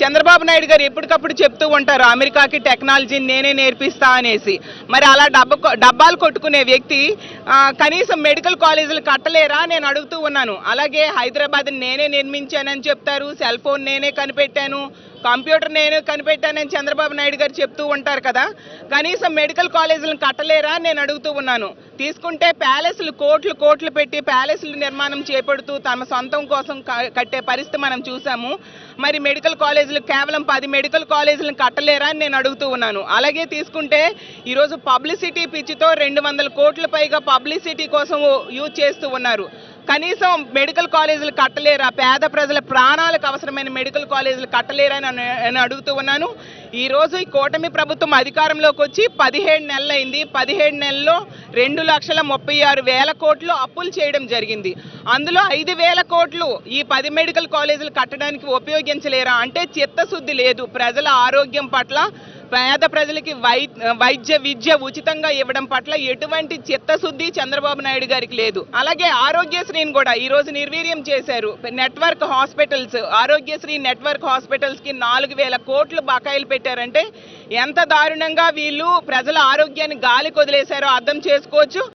చంద్రబాబు నాయుడు గారు ఎప్పటికప్పుడు చెప్తూ ఉంటారు అమెరికాకి టెక్నాలజీని నేనే నేర్పిస్తా అనేసి. మరి అలా డబ్బ డబ్బాలు కొట్టుకునే వ్యక్తి కనీసం మెడికల్ కాలేజీలు కట్టలేరా నేను అడుగుతూ ఉన్నాను. అలాగే హైదరాబాద్ నేనే నిర్మించానని చెప్తారు సెల్ ఫోన్ నేనే కనిపెట్టాను కంప్యూటర్ నేను కనిపెట్టానని చంద్రబాబు నాయుడు గారు చెప్తూ ఉంటారు కదా. కనీసం మెడికల్ కాలేజీలను కట్టలేరా నేను అడుగుతూ ఉన్నాను. తీసుకుంటే ప్యాలెస్లు కోట్లు కోట్లు పెట్టి ప్యాలెస్లు నిర్మాణం చేపడుతూ తమ సొంతం కోసం కట్టే పరిస్థితి మనం చూసాము మరి మెడికల్ కాలేజీలు కేవలం పది మెడికల్ కాలేజీలను కట్టలేరా అని నేను అడుగుతూ ఉన్నాను. అలాగే తీసుకుంటే ఈరోజు పబ్లిసిటీ పిచ్చితో రెండు వందల కోట్ల పైగా పబ్లిసిటీ కోసం యూజ్ చేస్తూ ఉన్నారు. కనీసం మెడికల్ కాలేజీలు కట్టలేరా? పేద ప్రజల ప్రాణాలకు అవసరమైన మెడికల్ కాలేజీలు కట్టలేరా అని అడుగుతూ ఉన్నాను. ఈరోజు ఈ కూటమి ప్రభుత్వం అధికారంలోకి వచ్చి పదిహేడు నెలలైంది. పదిహేడు నెలల్లో రెండు లక్షల ముప్పై ఆరు వేల కోట్లు అప్పులు చేయడం జరిగింది. అందులో ఐదు వేల కోట్లు ఈ పది మెడికల్ కాలేజీలు కట్టడానికి ఉపయోగించలేరా? అంటే చిత్తశుద్ధి లేదు. ప్రజల ఆరోగ్యం పట్ల పేద ప్రజలకి వై వైద్య విద్య ఉచితంగా ఇవ్వడం పట్ల ఎటువంటి చిత్తశుద్ధి చంద్రబాబు నాయుడు గారికి లేదు. అలాగే ఆరోగ్యశ్రీని కూడా ఈరోజు నిర్వీర్యం చేశారు. నెట్వర్క్ హాస్పిటల్స్ ఆరోగ్యశ్రీ నెట్వర్క్ హాస్పిటల్స్కి నాలుగు వేల కోట్లు బకాయిలు పెట్టారంటే ఎంత దారుణంగా వీళ్ళు ప్రజల ఆరోగ్యాన్ని గాలి కొదిలేశారో అర్థం చేసుకోవచ్చు.